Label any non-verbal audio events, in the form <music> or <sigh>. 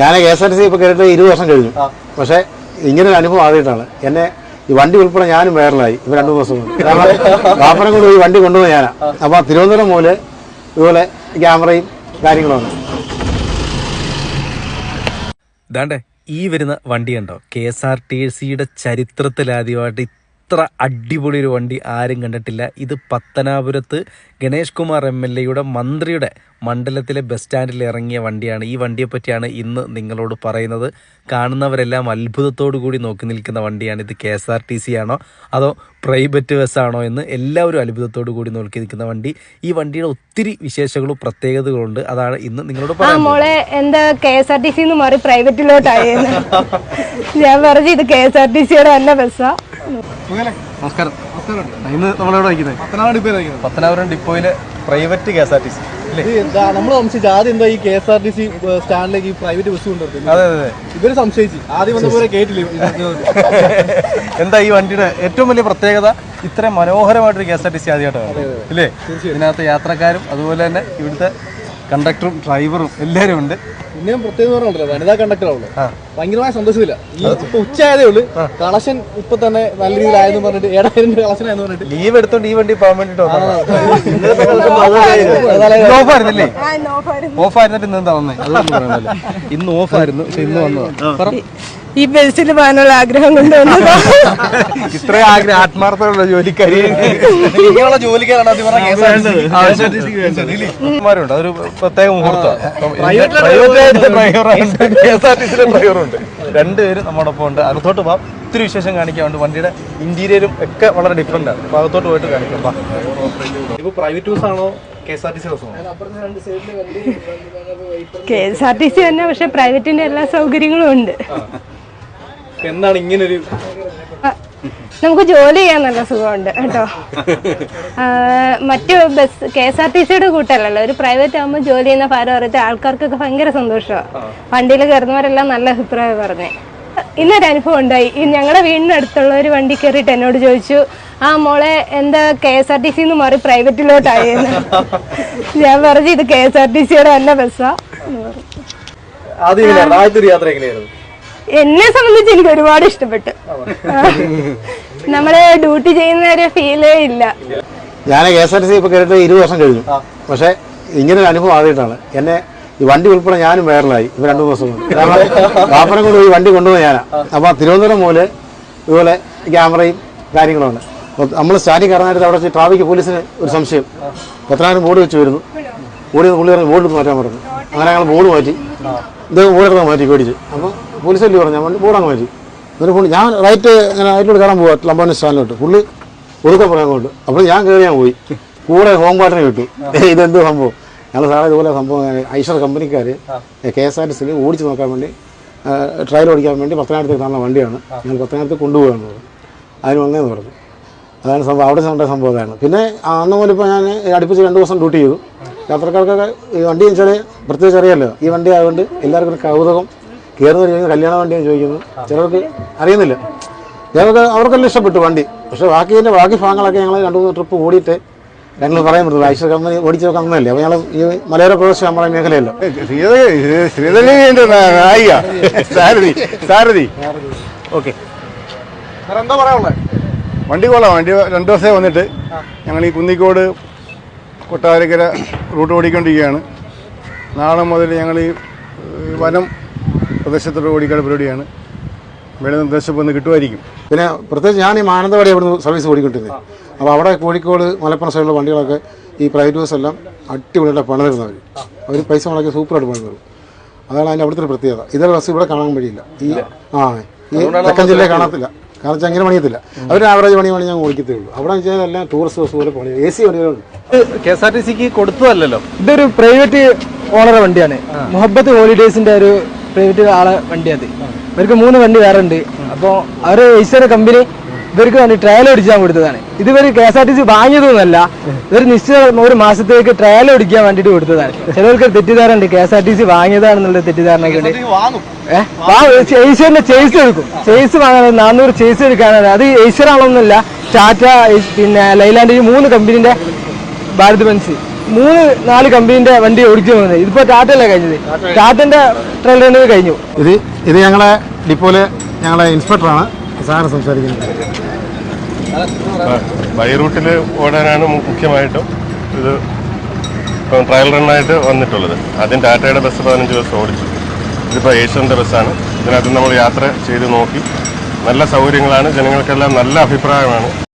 ഞാൻ K S R T C ഇപ്പോൾ കയറിയിട്ട് ഇരുപത് വർഷം കഴിഞ്ഞു. പക്ഷെ ഇങ്ങനെ ഒരു അനുഭവം ആദ്യമായിട്ടാണ്. എന്നെ ഈ വണ്ടി ഉൾപ്പെടെ ഞാനും വൈറലായി ഇവ രണ്ടു ദിവസം കൊണ്ട്. കാരണം വാപ്പനെ കൊണ്ട് ഈ വണ്ടി കൊണ്ടുപോയി ഞാനാ. അപ്പോൾ തിരുവനന്തപുരം മുതൽ ഇതുപോലെ ക്യാമറയും കാര്യങ്ങളുമാണ്. ദാണ്ടേ ഈ വരുന്ന വണ്ടി ഉണ്ടോ കെ എസ് ആർ ടി സിയുടെ ചരിത്രത്തിൽ ആദ്യമായിട്ട് ഇത്ര അടിപൊളി ഒരു വണ്ടി ആരും കണ്ടിട്ടില്ല. ഇത് പത്തനാപുരത്ത് ഗണേഷ് കുമാർ എം എൽ എയുടെ മന്ത്രിയുടെ മണ്ഡലത്തിലെ ബസ് സ്റ്റാൻഡിൽ ഇറങ്ങിയ വണ്ടിയാണ്. ഈ വണ്ടിയെ പറ്റിയാണ് ഇന്ന് നിങ്ങളോട് പറയുന്നത്. കാണുന്നവരെല്ലാം അത്ഭുതത്തോടു കൂടി നോക്കി നിൽക്കുന്ന വണ്ടിയാണ് ഇത്. K S R T C ആണോ അതോ പ്രൈവറ്റ് ബസ് ആണോ എന്ന് എല്ലാവരും അത്ഭുതത്തോടു കൂടി നോക്കി നിൽക്കുന്ന വണ്ടി. ഈ വണ്ടിയുടെ ഒത്തിരി വിശേഷങ്ങളും പ്രത്യേകതകളുണ്ട്. അതാണ് ഇന്ന് നിങ്ങളോട് പറയുന്നത് മോളെ എന്താ കെ എസ് ആർ ടി മാറി പ്രൈവറ്റിലോട്ടായി <laughs> ഞാൻ പറഞ്ഞു ഇത് കെ എസ് ആർ ടി സിയുടെ തന്നെ ബസ്സാ. നമസ്കാരം. ഇന്ന് നമ്മളെവിടെ വയ്ക്കുന്നത്? Pathanapuram ഡിപ്പോയിലെ private K S R T C. നമ്മൾ സംശയിച്ചു ആദ്യം എന്താ ഈ K S R T C സ്റ്റാൻഡിലേക്ക് ഈ പ്രൈവറ്റ് ബസ് കൊണ്ടുവരുന്നത്? അതെ അതെ ഇവർ സംശയിച്ചു. ആദ്യം വന്നപോലെ കേട്ടില്ല? <laughs> എന്താ ഈ വണ്ടിയുടെ ഏറ്റവും വലിയ പ്രത്യേകത? ഇത്രയും മനോഹരമായിട്ടൊരു K S R T C ആദ്യമായിട്ടാണ്. ഇല്ലേ ഇതിനകത്ത് യാത്രക്കാരും അതുപോലെ തന്നെ ഇവിടുത്തെ കണ്ടക്ടറും ഡ്രൈവറും എല്ലാവരും ഉണ്ട്. പിന്നെ പ്രത്യേകം പറഞ്ഞല്ലോ വനിതാ കണ്ടക്ടർ ആവുള്ളൂ ഭയങ്കരമായ സന്തോഷമില്ല. ഈ ഇപ്പൊ ഉച്ചയായതേ ഉള്ളൂ. കളക്ഷൻ ഇപ്പൊ തന്നെ നല്ല രീതിയിലായെന്ന് പറഞ്ഞിട്ട് ഏഴായിരം കളക്ഷൻ ആയെന്ന് പറഞ്ഞിട്ട് ലീവ് എടുത്തോണ്ട് ഈ വണ്ടി പോകാൻ വേണ്ടിട്ട് ഓഫായിരുന്നല്ലേ? ഓഫായിരുന്നിട്ട് ഇന്ന് എന്താ വന്നേ? ഇന്ന് ഓഫായിരുന്നു പക്ഷെ ഇന്ന് വന്നതാ. ഈ ബസ്സിൽ പോകാനുള്ള ആഗ്രഹം കൊണ്ടുവന്നതാ ഇത്രയും ആഗ്രഹം ആത്മാർത്ഥമുള്ള ജോലിക്കാരി. ഇങ്ങനെയുള്ള ജോലിക്കാരാണ് കെ എസ് ആർ ടി അതൊരു പ്രത്യേക മുഹൂർത്തം ഡ്രൈവറുണ്ട് രണ്ടുപേരും നമ്മോടൊപ്പം ഉണ്ട്. അകത്തോട്ട് പോവാം ഒത്തിരി വിശേഷം കാണിക്കാറുണ്ട് വണ്ടിയുടെ ഇന്റീരിയറും ഒക്കെ വളരെ ഡിഫറെന്റ് ആണ്. അപ്പൊ അകത്തോട്ട് പോയിട്ട് കാണിക്കാം. ഇപ്പൊ പ്രൈവറ്റ് ബസ് ആണോ K S R T C bus ആണോ? K S R T C തന്നെ പക്ഷെ പ്രൈവറ്റിന്റെ എല്ലാ സൗകര്യങ്ങളും ഉണ്ട്. എന്താണ് ഇങ്ങനെ ഒരു നമുക്ക് ജോലി ചെയ്യാൻ നല്ല സുഖമുണ്ട് കേട്ടോ. മറ്റു bus K S R T സിയുടെ കൂട്ടല്ലല്ലോ ഒരു പ്രൈവറ്റ് ആകുമ്പോൾ ജോലി ചെയ്യുന്ന ഭാരം അറിയത്തെ ആൾക്കാർക്കൊക്കെ ഭയങ്കര സന്തോഷമാണ് വണ്ടിയിൽ കയറുന്നവരെല്ലാം നല്ല അഭിപ്രായം പറഞ്ഞു. ഇന്നൊരു അനുഭവം ഉണ്ടായി. ഞങ്ങളുടെ വീടിന് അടുത്തുള്ള ഒരു വണ്ടി കയറിയിട്ട് എന്നോട് ചോദിച്ചു ആ മോളെ എന്താ കെ എസ് ആർ ടി സിന്ന് മാറി പ്രൈവറ്റിലോട്ടായി എന്ന്. ഞാൻ പറഞ്ഞു ഇത് കെ എസ് ആർ ടി സിയുടെ തന്നെ ബസ്സാ. ആദ്യം യാത്ര എങ്ങനെയായിരുന്നു? എന്നെ സംബന്ധിച്ച് എനിക്ക് ഒരുപാട് ഇഷ്ടപ്പെട്ടു. നമ്മൾ ഡ്യൂട്ടി ചെയ്യുന്ന ഒരു ഫീലേ ഇല്ല. ഞാൻ K S R T C ഇപ്പൊ കേട്ട് ഇരുപത് വർഷം കഴിഞ്ഞു. പക്ഷെ ഇങ്ങനെ ഒരു അനുഭവം ആദ്യമായിട്ടാണ്. എന്നെ ഈ വണ്ടി ഉൾപ്പെടെ ഞാനും വൈറലായി ഇപ്പൊ രണ്ടു ദിവസം കൊണ്ട്. വാപ്പനെ കൊണ്ട് ഈ വണ്ടി കൊണ്ടുപോയി ഞാനാ. അപ്പൊ തിരുവനന്തപുരം മുതൽ ഇതുപോലെ ക്യാമറയും കാര്യങ്ങളുമാണ്. നമ്മൾ സ്റ്റാൻഡിൽ കയറാനായിട്ട് അവിടെ വെച്ച് ട്രാഫിക് പോലീസിന് ഒരു സംശയം. പത്തനായിരം ബോർഡ് വെച്ച് വരുന്നു. ഓടി പുള്ളി പറഞ്ഞു ബോർഡ് മാറ്റാൻ പറഞ്ഞു. അങ്ങനെ ഞങ്ങൾ ബോർഡ് മാറ്റി. ഇത് ബോർഡ് മാറ്റി പേടിച്ച്. അപ്പോൾ പോലീസ് അല്ലേ പറഞ്ഞു? ഞാൻ പോടാൻ മതി മാറ്റി എന്നിട്ട് പുള്ളി ഞാൻ റൈറ്റ് ഇങ്ങനെ റൈറ്റിലോട്ട് കയറാൻ പോവാ ലംബാനി സ്റ്റാൻഡിലോട്ട്. പുള്ളി ഒതുക്കം പറയാൻ കൊണ്ട് അപ്പോൾ ഞാൻ കയറി ഞാൻ പോയി. കൂടെ ഹോം പാട്ടിനെ കിട്ടു. ഇതെന്ത് സംഭവം. ഞങ്ങൾ സാറേ ഇതുപോലെ സംഭവം ഐഷർ കമ്പനിക്കാർ കെ എസ് ആർ ടി സിയിൽ ഓടിച്ച് നോക്കാൻ വേണ്ടി ട്രയൽ ഓടിക്കാൻ വേണ്ടി പത്തനാപുരത്തേക്ക് കാണുന്ന വണ്ടിയാണ്. ഞങ്ങൾ പത്തനാപുരത്ത് കൊണ്ടുപോകാന്ന് പറഞ്ഞു. അതിന് വന്നേന്ന് പറഞ്ഞു. അതാണ് സംഭവം. അവിടെ ഉണ്ടായ സംഭവം അതാണ്. പിന്നെ അന്ന് മുതൽ ഇപ്പോൾ ഞാൻ അടുപ്പിച്ച് രണ്ട് ദിവസം ഡ്യൂട്ടി ചെയ്തു. യാത്രക്കാർക്കൊക്കെ ഈ വണ്ടി വെച്ചാൽ പ്രത്യേകിച്ച് അറിയാമല്ലോ ഈ വണ്ടി ആയതുകൊണ്ട് എല്ലാവർക്കും കൗതുകം. കയറുന്ന ചോദിക്കുന്നത് കല്യാണ വണ്ടിയാണ് ചോദിക്കുന്നത് ചിലർക്ക് അറിയുന്നില്ല. ഞങ്ങൾക്ക് അവർക്കെല്ലാം ഇഷ്ടപ്പെട്ടു വണ്ടി. പക്ഷേ ബാക്കി ഇതിന്റെ ബാക്കി ഭാഗങ്ങളൊക്കെ ഞങ്ങൾ രണ്ട് മൂന്ന് ട്രിപ്പ് ഓടിയിട്ട് ഞങ്ങൾ പറയാൻ പറ്റില്ല ഐശ്വര്യ കമ്പനി ഓടിച്ചൊക്കെ അന്നല്ലേ. അപ്പോൾ ഞങ്ങൾ ഈ മലയോര പ്രദേശം നമ്മുടെ മേഖലയല്ലോ. ശ്രീധരന്റെ നായിക. സാരഥി സാരഥി. ഓക്കെ. സാർ എന്താ പറയാനുള്ളത് വണ്ടി കൊള്ളാം. വണ്ടി രണ്ട് ദിവസമേ വന്നിട്ട് ഞങ്ങൾ ഈ കുന്നിക്കോട് കൊട്ടാരക്കര റൂട്ട് ഓടിക്കൊണ്ടിരിക്കുകയാണ്. നാളെ മുതൽ ഞങ്ങൾ ഈ വനം പ്രദേശത്തോട് ഓടിക്കാനുള്ള പരിപാടിയാണ്. വേണ്ട നിർദ്ദേശം ഒന്ന് കിട്ടുമായിരിക്കും. പിന്നെ പ്രത്യേകിച്ച് ഞാൻ ഈ മാനന്തവാടി അവിടുന്ന് സർവീസ് ഓടിക്കൊണ്ടിരുന്നത് അപ്പോൾ അവിടെ കോഴിക്കോട് മലപ്പുറം സൈഡിലുള്ള വണ്ടികളൊക്കെ ഈ പ്രൈവറ്റ് ബസ് എല്ലാം അടിപൊളിയായിട്ട് പണിതിരുന്നവർ അവർ പൈസ മുടക്കി സൂപ്പറായിട്ട് പണിതു അതാണ് അതിന്റെ അവിടുത്തെ ഒരു പ്രത്യേകത. ഇതേ ബസ് ഇവിടെ കാണാൻ വഴിയില്ല. ഈ ആ ഈ തെക്കൻ ജില്ലയിൽ കാണത്തില്ല. കാരണം വെച്ചാൽ അങ്ങനെ പണിയത്തില്ല. അവർ ആവറേജ് പണി പണി ഞാൻ ഓടിക്കത്തേ ഉള്ളൂ അവിടെ വെച്ചാൽ എല്ലാം ടൂറിസ്റ്റ് ബസ് പോലെ പണി എ സി വണ്ടികളുണ്ട്. കെ എസ് ആർ ടി സിക്ക് കൊടുത്തതല്ലല്ലോ? ഇതൊരു പ്രൈവറ്റ് ഓണർ വണ്ടിയാണ്. മുഹബത്ത് ഹോളിഡേസിന്റെ ഒരു പ്രൈവറ്റ് ആളെ വണ്ടിയത് ഇവർക്ക് മൂന്ന് വണ്ടി വേറെ ഉണ്ട്. അപ്പോൾ അവർ ഈശ്വര കമ്പനി ഇവർക്ക് വേണ്ടി ട്രയൽ ഓടിക്കാൻ കൊടുത്തതാണ്. ഇത് ഇവർ K S R T C വാങ്ങിയതൊന്നുമല്ല ഇവർ നിശ്ചിത ഒരു മാസത്തേക്ക് ട്രയൽ ഓടിക്കാൻ വേണ്ടിയിട്ട് കൊടുത്തതാണ്. ചിലവർക്ക് തെറ്റിദ്ധാരണ ഉണ്ട് K S R T C വാങ്ങിയതാണെന്നുള്ള തെറ്റിദ്ധാരണയൊക്കെ ഉണ്ട് ഏഹ് ചേസ് എടുക്കും. ചേസ് വാങ്ങാൻ നാനൂറ് ചേസ് എടുക്കാനാണ്. അത് ഈശ്വരാണൊന്നുമില്ല ആണോന്നല്ല ടാറ്റ പിന്നെ ലൈലാൻഡ് ഈ മൂന്ന് കമ്പനിന്റെ ഭാരത് ബെൻസ്. മൂന്ന് നാല് കമ്പനീന്റെ വണ്ടി ഓടിച്ചു പോകുന്നത് ഇതിപ്പോ ടാറ്റയല്ലേ കഴിഞ്ഞത്? ടാറ്റന്റെ ട്രെയിലർ കഴിഞ്ഞു. ഇത് ഇത് ഞങ്ങളെ ഡിപ്പോയിൽ ഞങ്ങളെ ഇൻസ്പെക്ടറാണ് സാറ് സംസാരിക്കുന്നത്. ബൈ റൂട്ടിൽ ഓടാനാണ് മുഖ്യമായിട്ടും ഇത് ട്രയൽ റണ്ണായിട്ട് വന്നിട്ടുള്ളത്. ആദ്യം ടാറ്റയുടെ ബസ് പതിനഞ്ച് ദിവസം ഓടിച്ചു. ഇതിപ്പോൾ ഏഷ്യന്റെ ബസ്സാണ് ഇതിനകത്ത് നമ്മൾ യാത്ര ചെയ്ത് നോക്കി. നല്ല സൗകര്യങ്ങളാണ്. ജനങ്ങൾക്കെല്ലാം നല്ല അഭിപ്രായമാണ്.